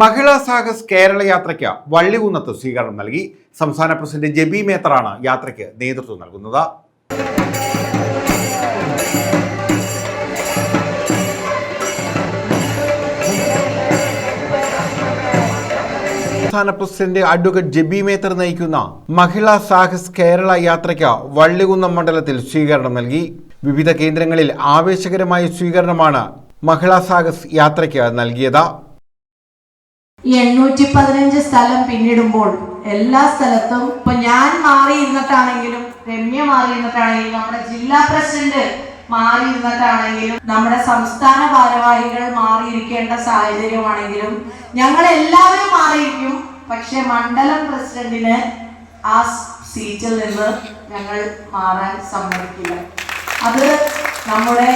മഹിളാ സാഹസ് കേരള യാത്രയ്ക്ക് വള്ളികുന്നത്ത് സ്വീകരണം നൽകി. സംസ്ഥാന പ്രസിഡന്റ് ജെബി മേത്തറാണ് യാത്രയ്ക്ക് നേതൃത്വം നൽകുന്നത്. സംസ്ഥാന പ്രസിഡന്റ് അഡ്വക്കേറ്റ് ജെബി മേത്തർ നയിക്കുന്ന മഹിളാ സാഹസ് കേരള യാത്രയ്ക്ക് വള്ളികുന്നം മണ്ഡലത്തിൽ സ്വീകരണം നൽകി. വിവിധ കേന്ദ്രങ്ങളിൽ ആവേശകരമായ സ്വീകരണമാണ് മഹിളാ സാഹസ് യാത്രയ്ക്ക് നൽകിയത്. ഈ എണ്ണൂറ്റി പതിനഞ്ച് സ്ഥലം പിന്നിടുമ്പോൾ എല്ലാ സ്ഥലത്തും ഇപ്പൊ ഞാൻ മാറി ഇരുന്നിട്ടാണെങ്കിലും രമ്യ മാറി ഇരുന്നിട്ടാണെങ്കിലും നമ്മുടെ ജില്ലാ പ്രസിഡന്റ് മാറി ഇരുന്നിട്ടാണെങ്കിലും നമ്മുടെ സംസ്ഥാന ഭാരവാഹികൾ മാറിയിരിക്കേണ്ട സാഹചര്യമാണെങ്കിലും ഞങ്ങൾ എല്ലാവരും മാറിയിരിക്കും. പക്ഷെ മണ്ഡലം പ്രസിഡന്റിന് ആ സീറ്റിൽ നിന്ന് ഞങ്ങൾ മാറാൻ സമ്മതിക്കില്ല. അത് നമ്മുടെ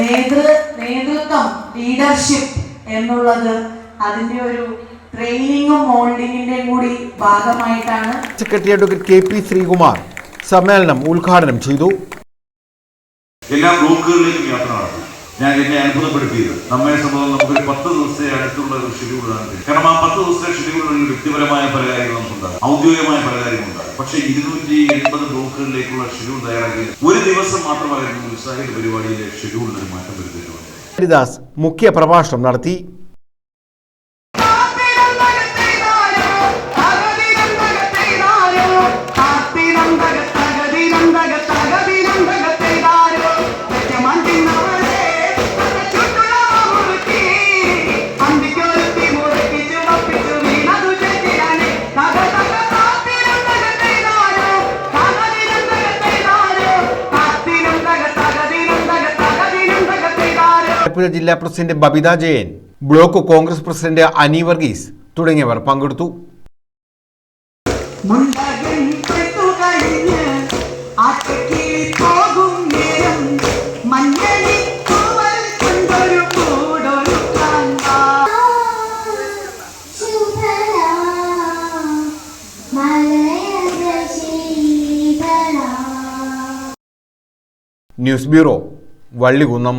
നേതൃ നേതൃത്വം ലീഡർഷിപ്പ് എന്നുള്ളത് അതിന്റെ ഒരു ട്രെയിനിങ്ങും മോൾഡിങ്ങിന്റെയും കൂടി ഭാഗമായിട്ടാണ് secretary advocate K P Sreekumar സമ്മേളനം ഉദ്ഘാടനം ചെയ്തു. എല്ലാ ബ്ലോക്കുകളിലേക്കും യാത്ര നടത്തി. ഞാൻ എന്നെ അത്ഭുതപ്പെടുത്തിയത് നമ്മെ സംബന്ധിച്ച് നമുക്കൊരു പത്ത് ദിവസത്തെ അടുത്തുള്ള ഒരു ഷെഡ്യൂളാണ് കാരണം ആ പത്ത് ദിവസത്തെ ഷെഡ്യൂളിൽ വ്യക്തിപരമായ പല കാര്യങ്ങളും ഉണ്ടാകും ഔദ്യോഗികമായ പല കാര്യങ്ങളുണ്ടാകും പക്ഷേ ഇരുന്നൂറ്റി എൺപത് ബ്ലോക്കുകളിലേക്കുള്ള ഷെഡ്യൂൾ തയ്യാറാക്കി ഒരു ദിവസം മാത്രമായിരുന്നു ഉത്സാഹിക പരിപാടിയിലെ ഷെഡ്യൂളിൽ ഒരു മാറ്റം വരുത്തിയിട്ടുണ്ട്. ഹരിദാസ് മുഖ്യ പ്രഭാഷണം നടത്തി. ആലപ്പുഴ ജില്ലാ president Babitha Jayan block Congress president Ani Varghese തുടങ്ങിയവർ പങ്കെടുത്തു. News bureau Vallikunnam.